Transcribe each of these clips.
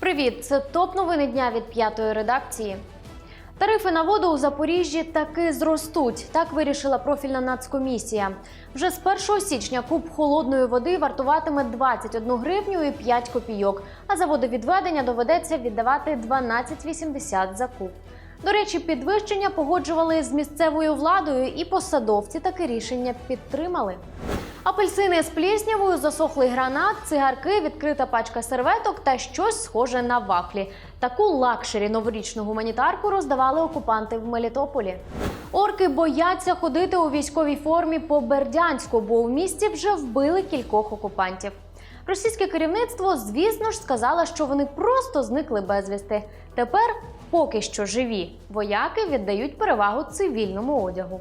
Привіт! Це топ новини дня від п'ятої редакції. Тарифи на воду у Запоріжжі таки зростуть. Так вирішила профільна нацкомісія. Вже з 1 січня куб холодної води вартуватиме 21 гривню і 5 копійок, а за водовідведення доведеться віддавати 12,80 за куб. До речі, підвищення погоджували з місцевою владою, і посадовці таке рішення підтримали. Апельсини з пліснявою, засохлий гранат, цигарки, відкрита пачка серветок та щось схоже на вафлі. Таку лакшері новорічну гуманітарку роздавали окупанти в Мелітополі. Орки бояться ходити у військовій формі по Бердянську, бо у місті вже вбили кількох окупантів. Російське керівництво, звісно ж, сказало, що вони просто зникли безвісти. Тепер, поки що живі, вояки віддають перевагу цивільному одягу.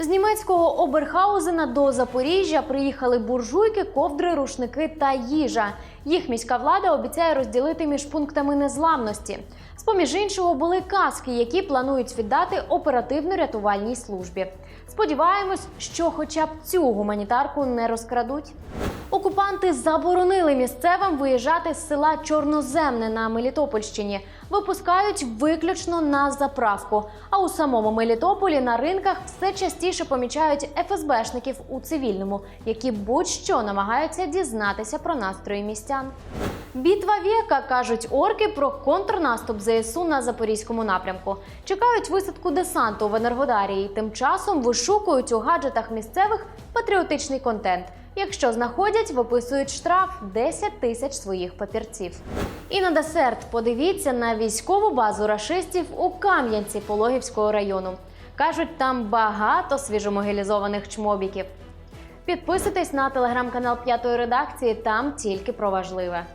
З німецького Оберхаузена до Запоріжжя приїхали буржуйки, ковдри, рушники та їжа. Їх міська влада обіцяє розділити між пунктами незламності. З поміж іншого були каски, які планують віддати оперативно-рятувальній службі. Сподіваємось, що хоча б цю гуманітарку не розкрадуть. Окупанти заборонили місцевим виїжджати з села Чорноземне на Мелітопольщині. Випускають виключно на заправку. А у самому Мелітополі на ринках все частіше помічають ФСБшників у цивільному, які будь-що намагаються дізнатися про настрої містян. Бітва віка кажуть орки про контрнаступ ЗСУ на запорізькому напрямку. Чекають висадку десанту в Енергодарі і тим часом вишукують у гаджетах місцевих патріотичний контент. Якщо знаходять, виписують штраф 10 тисяч своїх папірців. І на десерт подивіться на військову базу рашистів у Кам'янці Пологівського району. Кажуть, там багато свіжомогілізованих чмобіків. Підписуйтесь на телеграм-канал п'ятої редакції, там тільки про важливе.